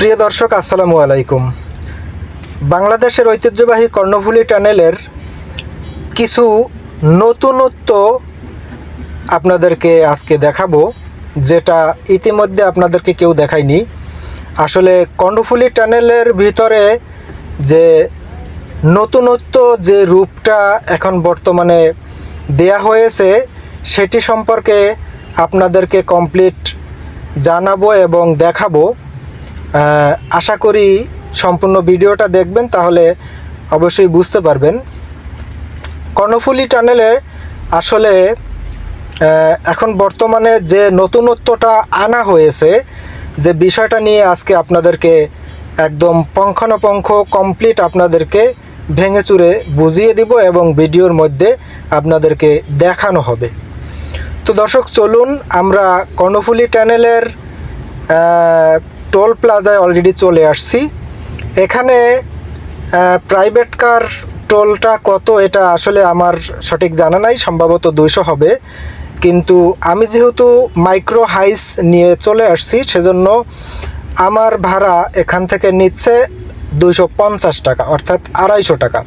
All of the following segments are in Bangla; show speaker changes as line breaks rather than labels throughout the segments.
প্রিয় দর্শক, আসসালামু আলাইকুম। বাংলাদেশের ঐতিহ্যবাহী কর্ণফুলী টানেলের কিছু নতুনত্ব আপনাদেরকে আজকে দেখাবো, যেটা ইতিমধ্যে আপনাদেরকে কেউ দেখায়নি। আসলে কর্ণফুলী টানেলের ভিতরে যে নতুনত্ব, যে রূপটা এখন বর্তমানে দেয়া হয়েছে, সেটি সম্পর্কে আপনাদেরকে কমপ্লিট জানাব এবং দেখাবো। আশা করি সম্পূর্ণ ভিডিওটা দেখবেন, তাহলে অবশ্যই বুঝতে পারবেন। কর্ণফুলি টানেলে আসলে এখন বর্তমানে যে নতুনত্বটা আনা হয়েছে, যে বিষয়টা নিয়ে আজকে আপনাদেরকে একদম পঙ্খানুপঙ্খ কমপ্লিট আপনাদেরকে ভেঙে চুরে বুঝিয়ে দিব এবং ভিডিওর মধ্যে আপনাদেরকে দেখানো হবে। তো দর্শক, চলুন আমরা কর্ণফুলি টানেলের টোল প্লাজায় অলরেডি চলে আসছি। এখানে প্রাইভেট কার টোলটা কত এটা আসলে আমার সঠিক জানা নাই, সম্ভবত দুইশো হবে। কিন্তু আমি যেহেতু মাইক্রো হাইস নিয়ে চলে আসছি, সেজন্য আমার ভাড়া এখান থেকে নিচ্ছে দুইশো পঞ্চাশ টাকা, অর্থাৎ আড়াইশো টাকা।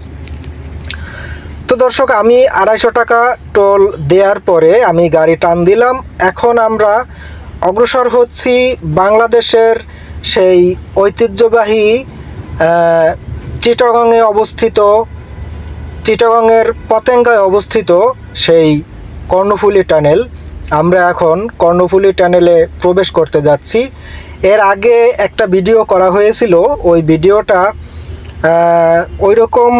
তো দর্শক, আমি আড়াইশো টাকা টোল দেওয়ার পরে আমি গাড়ি টান দিলাম। এখন আমরা অগ্রসর হচ্ছি বাংলাদেশের সেই ঐতিহ্যবাহী চিটাগংয়ে অবস্থিত, চিটাগংয়ের পতেঙ্গায় অবস্থিত সেই কর্ণফুলী টানেল। আমরা এখন কর্ণফুলী টানেলে প্রবেশ করতে যাচ্ছি। এর আগে একটা ভিডিও করা হয়েছিল। ওই ভিডিওটা ওই রকম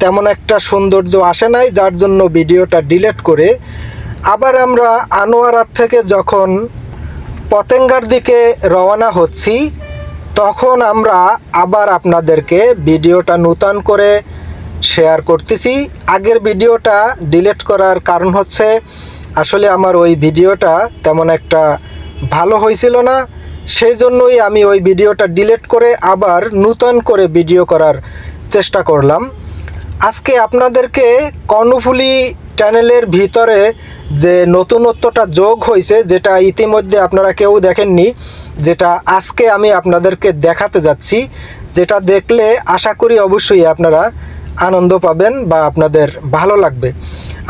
তেমন একটা সৌন্দর্য আসে নাই, যার জন্য ভিডিওটা ডিলিট করে। আবার আমরা আনোয়ারার থেকে যখন পতেঙ্গার দিকে রওনা হচ্ছি, তখন আমরা আবার আপনাদেরকে ভিডিওটা নূতন করে শেয়ার করতেছি। আগের ভিডিওটা ডিলেট করার কারণ হচ্ছে, আসলে আমার ওই ভিডিওটা তেমন একটা ভালো হয়েছিল না। সেই জন্যই আমি ওই ভিডিওটা ডিলেট করে আবার নূতন করে ভিডিও করার চেষ্টা করলাম। আজকে আপনাদেরকে কর্ণফুলি চ্যানেলের ভিতরে যে নতুনত্বটা যোগ হয়েছে, যেটা ইতিমধ্যে আপনারা কেউ দেখেননি, যেটা আজকে আমি আপনাদেরকে দেখাতে যাচ্ছি, যেটা দেখলে আশা করি অবশ্যই আপনারা আনন্দ পাবেন বা আপনাদের ভালো লাগবে।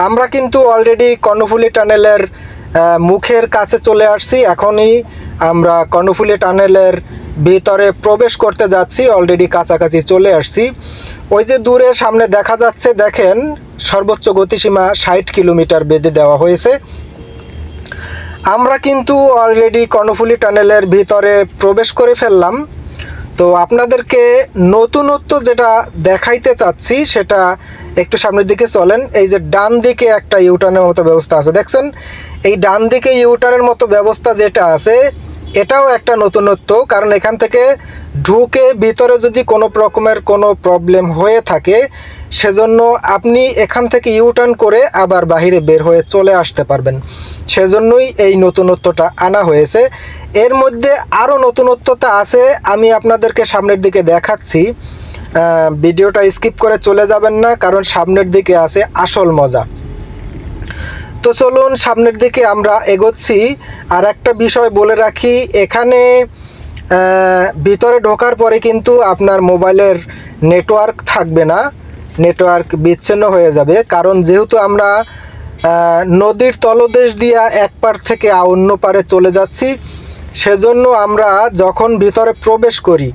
আমরা কিন্তু অলরেডি কর্ণফুলি টানেলের মুখের কাছে চলে আসছি। এখনই আমরা কর্ণফুলি টানেলের ভিতরে প্রবেশ করতে যাচ্ছি অলরেডি কাছাকাছি চলে আসছি। ওই যে দূরে সামনে দেখা যাচ্ছে, দেখেন, সর্বোচ্চ গতিসীমা ষাট কিলোমিটার বেঁধে দেওয়া হয়েছে। আমরা কিন্তু অলরেডি কর্ণফুলি টানেলের ভিতরে প্রবেশ করে ফেললাম। তো আপনাদেরকে নতুনত্ব যেটা দেখাইতে চাচ্ছি, সেটা একটু সামনের দিকে চলেন। এই যে ডান দিকে একটা ইউটার্নের মতো ব্যবস্থা আছে। দেখছেন, এই ডান দিকে ইউটার্নের মতো ব্যবস্থা যেটা আছে এটাও একটা নতুনত্ব, কারণ এখান থেকে ঢুকে ভিতরে যদি কোনো রকমের কোনো প্রবলেম হয়ে থাকে, সেজন্য আপনি এখান থেকে ইউটার্ন করে আবার বাহিরে বের হয়ে চলে আসতে পারবেন। সেজন্যই এই নতুনত্বটা আনা হয়েছে। এর মধ্যে আরও নতুনত্বতা আছে, আমি আপনাদেরকে সামনের দিকে দেখাচ্ছি। ভিডিওটা স্কিপ করে চলে যাবেন না, কারণ সামনের দিকে আছে আসল মজা। তো চলুন সামনের দিকে আমরা এগোচ্ছি। আর একটা বিষয় বলে রাখি, এখানে ভিতরে ঢোকার পরে কিন্তু আপনার মোবাইলের নেটওয়ার্ক থাকবে না, নেটওয়ার্ক বিচ্ছিন্ন হয়ে যাবে। কারণ যেহেতু আমরা নদীর তলদেশ দিয়া এক পার থেকে অন্য পারে চলে যাচ্ছি, সেজন্য আমরা যখন ভিতরে প্রবেশ করি,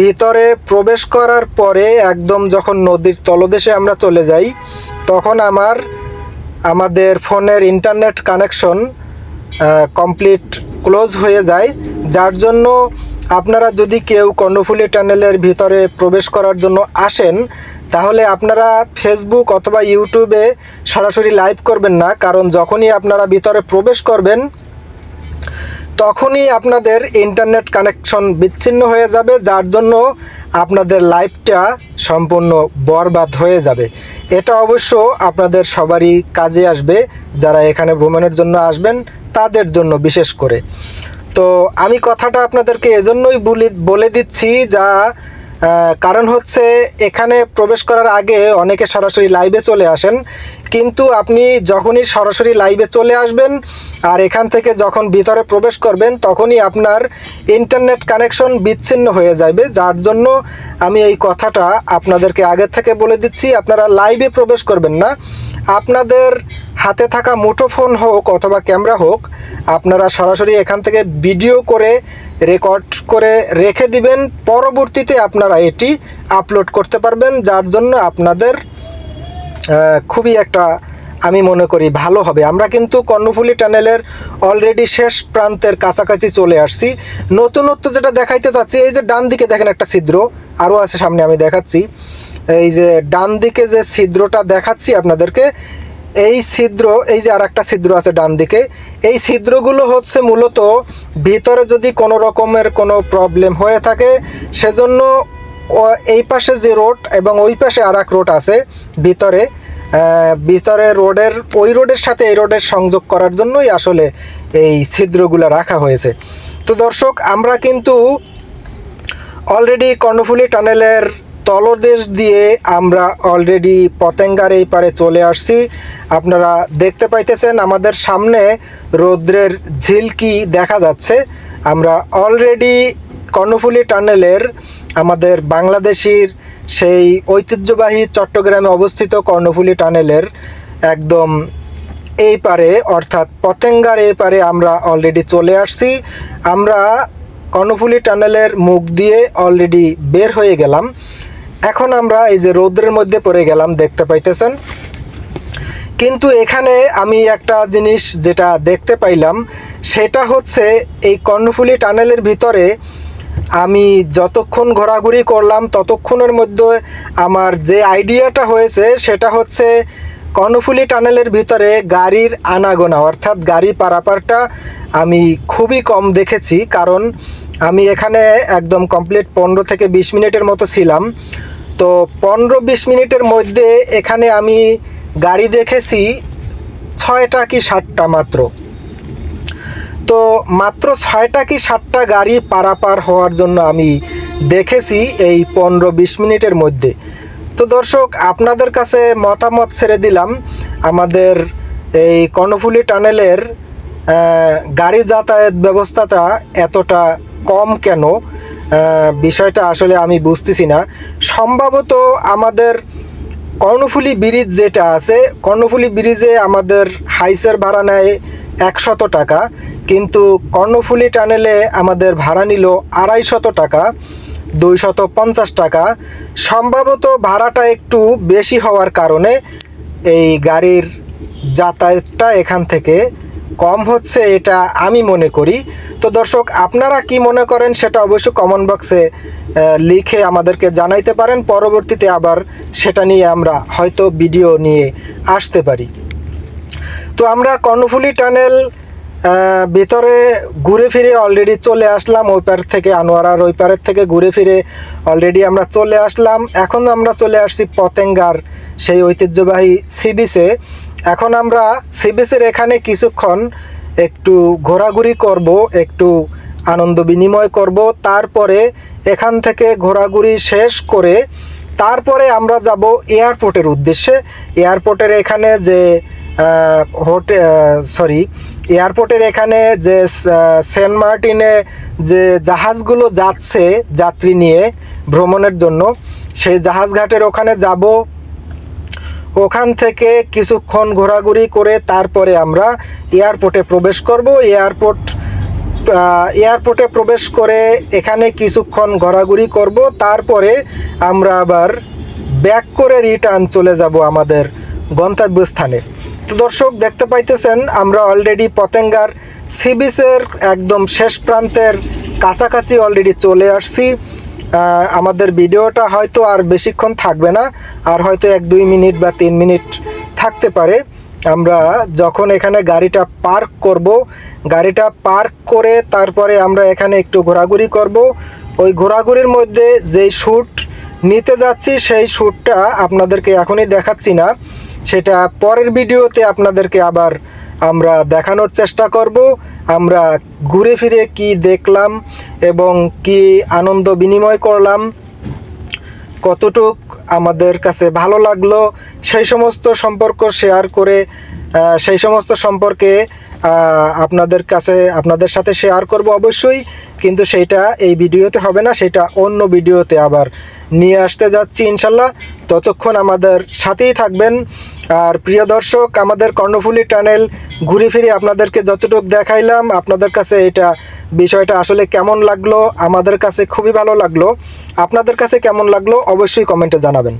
ভিতরে প্রবেশ করার পরে একদম যখন নদীর তলদেশে আমরা চলে যাই, তখন আমার আমাদের ফোনের ইন্টারনেট কানেকশন কমপ্লিট ক্লোজ হয়ে যায়। যার জন্য আপনারা যদি কেউ কর্ণফুলি টানেলের ভিতরে প্রবেশ করার জন্য আসেন, তাহলে আপনারা ফেসবুক অথবা ইউটিউবে সরাসরি লাইভ করবেন না। কারণ যখনই আপনারা ভিতরে প্রবেশ করবেন তখনই আপনাদের ইন্টারনেট কানেকশন বিচ্ছিন্ন হয়ে যাবে, যার জন্য আপনাদের লাইফটা সম্পূর্ণ বরবাদ হয়ে যাবে। এটা অবশ্য আপনাদের সবারই কাজে আসবে, যারা এখানে ভ্রমণের জন্য আসবেন, তাদের জন্য বিশেষ করে। তো আমি কথাটা আপনাদেরকে এজন্যই বলে দিচ্ছি যা কারণ হচ্ছে এখানে প্রবেশ করার আগে অনেকে সরাসরি লাইভে চলে আসেন। কিন্তু আপনি যখনই সরাসরি লাইভে চলে আসবেন আর এখান থেকে যখন ভিতরে প্রবেশ করবেন, তখনই আপনার ইন্টারনেট কানেকশন বিচ্ছিন্ন হয়ে যাবে। যার জন্য আমি এই কথাটা আপনাদেরকে আগের থেকে বলে দিচ্ছি, আপনারা লাইভে প্রবেশ করবেন না। আপনাদের হাতে থাকা মুঠোফোন হোক অথবা ক্যামেরা হোক, আপনারা সরাসরি এখান থেকে ভিডিও করে রেকর্ড করে রেখে দিবেন। পরবর্তীতে আপনারা এটি আপলোড করতে পারবেন, যার জন্য আপনাদের খুবই একটা, আমি মনে করি ভালো হবে। আমরা কিন্তু কর্ণফুলি টানেলের অলরেডি শেষ প্রান্তের কাছাকাছি চলে আসছি। নতুনত্ব যেটা দেখাইতে চাচ্ছি, এই যে ডান দিকে দেখেন একটা ছিদ্র, আরও আছে সামনে আমি দেখাচ্ছি। এই যে ডান দিকে যে ছিদ্রটা দেখাচ্ছি আপনাদেরকে, এই ছিদ্র, এই যে আর একটা ছিদ্র আছে ডান দিকে, এই ছিদ্রগুলো হচ্ছে মূলত ভিতরে যদি কোনো রকমের কোনো প্রবলেম হয়ে থাকে, সেজন্য এই পাশে যে রোড এবং ওই পাশে আর এক রোড আছে ভিতরে ভিতরে রোডের, ওই রোডের সাথে এই রোডের সংযোগ করার জন্যই আসলে এই ছিদ্রগুলো রাখা হয়েছে। তো দর্শক, আমরা কিন্তু অলরেডি কর্ণফুলি টানেলের তলদেশ দিয়ে আমরা অলরেডি পতেঙ্গার এই পারে চলে আসছি। আপনারা দেখতে পাইতেছেন আমাদের সামনে রৌদ্রের ঝিলকি দেখা যাচ্ছে। আমরা অলরেডি কর্ণফুলি টানেলের আমাদের বাংলাদেশির সেই ঐতিহ্যবাহী চট্টগ্রামে অবস্থিত কর্ণফুলি টানেলের একদম এই পারে, অর্থাৎ পতেঙ্গার এই পারে আমরা অলরেডি চলে আসছি। আমরা কর্ণফুলি টানেলের মুখ দিয়ে অলরেডি বের হয়ে গেলাম। এখন আমরা এই যে রৌদ্রের মধ্যে পড়ে গেলাম, দেখতে পাইতেছেন? কিন্তু এখানে আমি একটা জিনিস যেটা দেখতে পাইলাম, সেটা হচ্ছে এই কর্ণফুলি টানেলের ভিতরে আমি যতক্ষণ ঘোরাঘুরি করলাম, ততক্ষণের মধ্যে আমার যে আইডিয়াটা হয়েছে, সেটা হচ্ছে কর্ণফুলি টানেলের ভিতরে গাড়ির আনাগোনা, অর্থাৎ গাড়ি পারাপারটা আমি খুবই কম দেখেছি। কারণ আমি এখানে একদম কমপ্লিট পনেরো থেকে বিশ মিনিটের মতো ছিলাম। তো পনেরো বিশ মিনিটের মধ্যে এখানে আমি গাড়ি দেখেছি, ছয়টা কি সাতটা মাত্র। তো মাত্র ছয়টা কি সাতটা গাড়ি পারাপার হওয়ার জন্য আমি দেখেছি এই পনেরো বিশ মিনিটের মধ্যে। তো দর্শক, আপনাদের কাছে মতামত ছেড়ে দিলাম। আমাদের এই কর্ণফুলি টানেলের গাড়ি যাতায়াত ব্যবস্থাটা এতটা কম কেন? বিষয়টা আসলে আমি বুঝতেছি না। সম্ভবত আমাদের কর্ণফুলি ব্রিজ যেটা আছে, কর্ণফুলি ব্রিজে আমাদের হাইসের ভাড়া নেয় একশত টাকা, কিন্তু কর্ণফুলি টানেলে আমাদের ভাড়া নিল আড়াইশত টাকা, দুইশত পঞ্চাশ টাকা। সম্ভবত ভাড়াটা একটু বেশি হওয়ার কারণে এই গাড়ির যাতায়াতটা এখান থেকে কম হচ্ছে, এটা আমি মনে করি। তো দর্শক, আপনারা কি মনে করেন সেটা অবশ্যই কমেন্ট বক্সে লিখে আমাদেরকে জানাইতে পারেন। পরবর্তীতে আবার সেটা নিয়ে আমরা হয়তো ভিডিও নিয়ে আসতে পারি। তো আমরা কর্ণফুলি টানেল ভিতরে ঘুরে ফিরে অলরেডি চলে আসলাম। ওই পার থেকে আনোয়ারার ওই পারের থেকে ঘুরে ফিরে অলরেডি আমরা চলে আসলাম। এখন আমরা চলে আসছি পতেঙ্গার সেই ঐতিহ্যবাহী সি বিচে। এখন আমরা সি বিচের এখানে কিছুক্ষণ একটু ঘোরাঘুরি করব, একটু আনন্দ বিনিময় করব, তারপরে এখান থেকে ঘোরাঘুরি শেষ করে তারপরে আমরা যাব এয়ারপোর্টের উদ্দেশ্যে। এয়ারপোর্টের এখানে যে হোটেল সরি এয়ারপোর্টের এখানে যে সেন্ট মার্টিনে যে জাহাজগুলো যাচ্ছে যাত্রী নিয়ে ভ্রমণের জন্য, সেই জাহাজ ঘাটের ওখানে যাব। ওখান থেকে কিছুক্ষণ ঘোরাঘুরি করে তারপরে আমরা এয়ারপোর্টে প্রবেশ করব। এয়ারপোর্ট এয়ারপোর্টে প্রবেশ করে এখানে কিছুক্ষণ ঘোরাঘুরি করব। তারপরে আমরা আবার ব্যাক করে রিটার্ন চলে যাব আমাদের গন্তব্যস্থানে। তো দর্শক, দেখতে পাইতেছেন, আমরা অলরেডি পতেঙ্গার সি বিচের একদম শেষ প্রান্তের কাছাকাছি অলরেডি চলে আসছি। আমাদের ভিডিওটা হয়তো আর বেশিক্ষণ থাকবে না, আর হয়তো এক, দুই মিনিট বা তিন মিনিট থাকতে পারে। আমরা যখন এখানে গাড়িটা পার্ক করব, গাড়িটা পার্ক করে তারপরে আমরা এখানে একটু ঘোরাঘুরি করব। ওই ঘোরাঘুরির মধ্যে যেই শ্যুট নিতে যাচ্ছি, সেই শ্যুটটা আপনাদেরকে এখনই দেখাচ্ছি না। সেটা পরের ভিডিওতে আপনাদেরকে আবার আমরা দেখানোর চেষ্টা করব, আমরা ঘুরে ফিরে কি দেখলাম এবং কি আনন্দ বিনিময় করলাম, কতটুক আমাদের কাছে ভালো লাগল, সেই সমস্ত সম্পর্ক শেয়ার করে সেই সমস্ত সম্পর্কে আপনাদের কাছে, আপনাদের সাথে শেয়ার করব অবশ্যই, কিন্তু সেইটা এই ভিডিওতে হবে না, সেটা অন্য ভিডিওতে আবার নিয়ে আসতে যাচ্ছি ইনশাল্লাহ। ততক্ষণ আমাদের সাথেই থাকবেন। আর প্রিয় দর্শক, আমাদের কর্ণফুলি টানেল ঘুরে ফিরে আপনাদেরকে যতটুকু দেখাইলাম, আপনাদের কাছে এটা বিষয়টা আসলে কেমন লাগল, আমাদের কাছে খুবই ভালো লাগল। আপনাদের কাছে কেমন লাগল, অবশ্যই কমেন্টে জানাবেন।